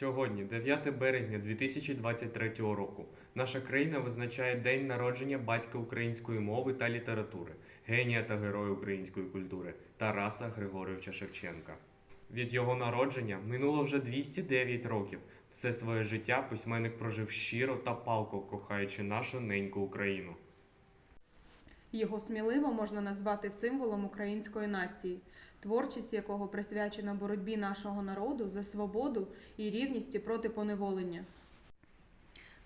Сьогодні, 9 березня 2023 року, наша країна визначає день народження батька української мови та літератури, генія та героя української культури Тараса Григоровича Шевченка. Від його народження минуло вже 209 років. Все своє життя письменник прожив щиро та палко, кохаючи нашу неньку Україну. Його сміливо можна назвати символом української нації, творчість якого присвячена боротьбі нашого народу за свободу і рівність проти поневолення.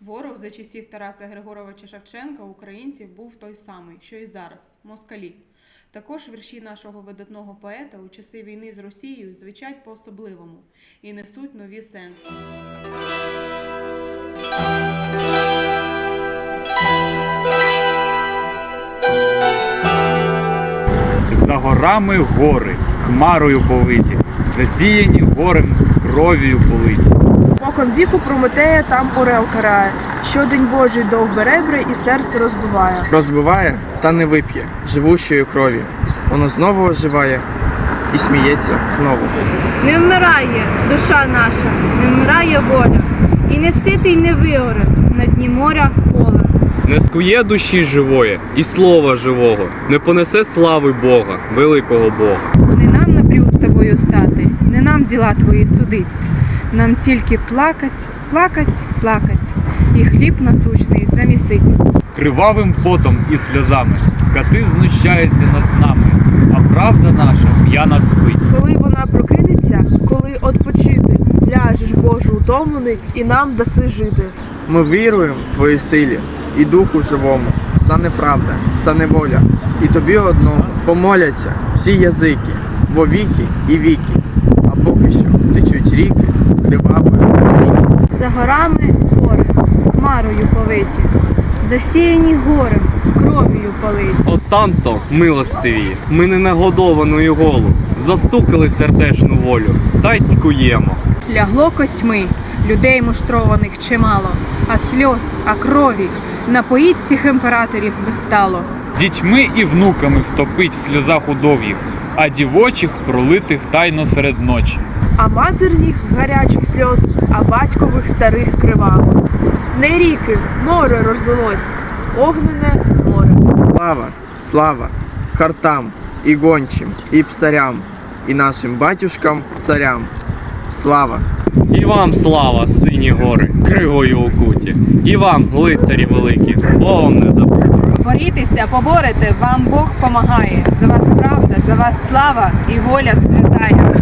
Ворог за часів Тараса Григоровича Шевченка українців був той самий, що і зараз москалі. Також вірші нашого видатного поета у часи війни з Росією звучать по-особливому і несуть нові сенси. За горами гори, хмарою повиті, засіяні горем кров'ю политі. Покон віку Прометея там орел карає. Щодень Божий дов беребри і серце розбиває. Розбиває та не вип'є живущої крові. Воно знову оживає і сміється знову. Не вмирає душа наша, не вмирає воля, і не ситий не вигоре на дні моря. Не скує душі живої і слова живого, не понесе слави Бога, великого Бога. Не нам напрю з тобою стати, не нам діла твої судить. Нам тільки плакать, плакать, плакать, і хліб насущний замісить. Кривавим потом і сльозами кати знущаються над нами, а правда наша п'яна спить. Коли вона прокинеться, коли отпочити, ляжеш Боже утомлений і нам даси жити. Ми віруємо твоїй силі і духу живому. Стане правда, стане воля, і тобі одному помоляться всі язики, во віки і віки. А поки що течуть ріки кривавої ріки. За горами гори, хмарою повиті, засіяні горем, кров'ю политі. От там-то, милостиві, ми не нагодованою голу, застукали сердешну волю, та й цькуємо. Лягло костьми, людей муштрованих чимало, а сльоз, а крові напоїть всіх імператорів безстало. Дітьми і внуками втопить в сльозах удов'їх, а дівочих пролитих тайно серед ночі. А матерніх гарячих сльоз, а батькових старих кривавих. Не ріки, море розлилось, огнене море. Слава, слава хартам і гончим, і псарям, і нашим батюшкам царям. Слава! І вам слава, сині гори, кривою окуті, і вам, лицарі великі, Богом не забудьте. Борітеся, поборете, вам Бог помагає. За вас правда, за вас слава і воля святая.